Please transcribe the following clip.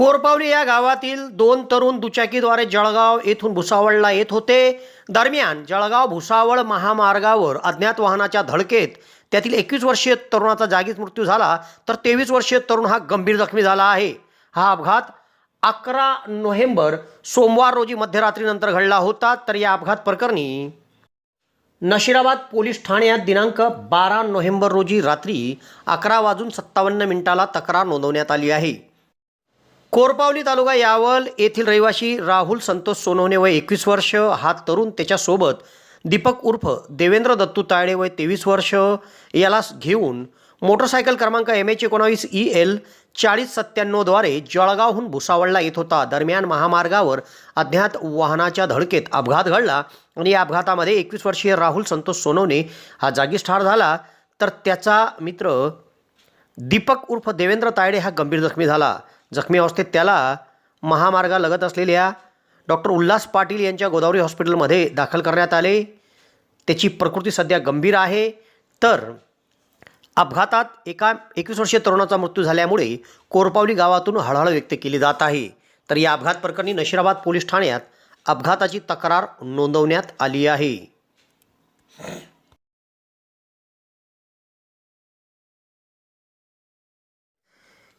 कोरपावली या गावातील दोन तरुण दुचाकीद्वारे जळगाव येथून भुसावळला येत होते. दरम्यान जळगाव भुसावळ महामार्गावर अज्ञात वाहनाच्या धडकेत त्यातील एकवीस वर्षीय तरुणाचा जागीच मृत्यू झाला तर तेवीस वर्षीय तरुण हा गंभीर जखमी झाला आहे. हा अपघात अकरा नोव्हेंबर सोमवार रोजी मध्यरात्रीनंतर घडला होता तर या अपघात प्रकरणी नशिराबाद पोलीस ठाण्यात दिनांक बारा नोव्हेंबर रोजी रात्री अकरा वाजून सत्तावन्न मिनिटाला तक्रार नोंदवण्यात आली आहे. कोरपावली तालुका यावल येथील रहिवासी राहुल संतोष सोनवणे वय एकवीस वर्ष हा तरुण त्याच्यासोबत दीपक उर्फ देवेंद्र दत्तू तायडे वय तेवीस वर्ष याला घेऊन मोटरसायकल क्रमांक एम एच एकोणावीस ई एल चाळीस सत्त्याण्णवद्वारे जळगावहून भुसावळला येत होता. दरम्यान महामार्गावर अज्ञात वाहनाच्या धडकेत अपघात घडला आणि या अपघातामध्ये एकवीस वर्षीय राहुल संतोष सोनवणे हा जागीच ठार झाला. तर त्याचा मित्र दीपक उर्फ देवेंद्र तायडे हा गंभीर जखमी झाला. जखमी अवस्थेत त्याला महामार्गालगत असलेल्या डॉक्टर उल्हास पाटील यांच्या गोदावरी हॉस्पिटलमध्ये दाखल करण्यात आले. त्याची प्रकृती सध्या गंभीर आहे. तर अपघातात एका एकवीस वर्षीय तरुणाचा मृत्यू झाल्यामुळे कोरपावली गावातून हळहळ व्यक्त केली जात आहे. तर या अपघात प्रकरणी नशिराबाद पोलीस ठाण्यात अपघाताची तक्रार नोंदवण्यात आली आहे.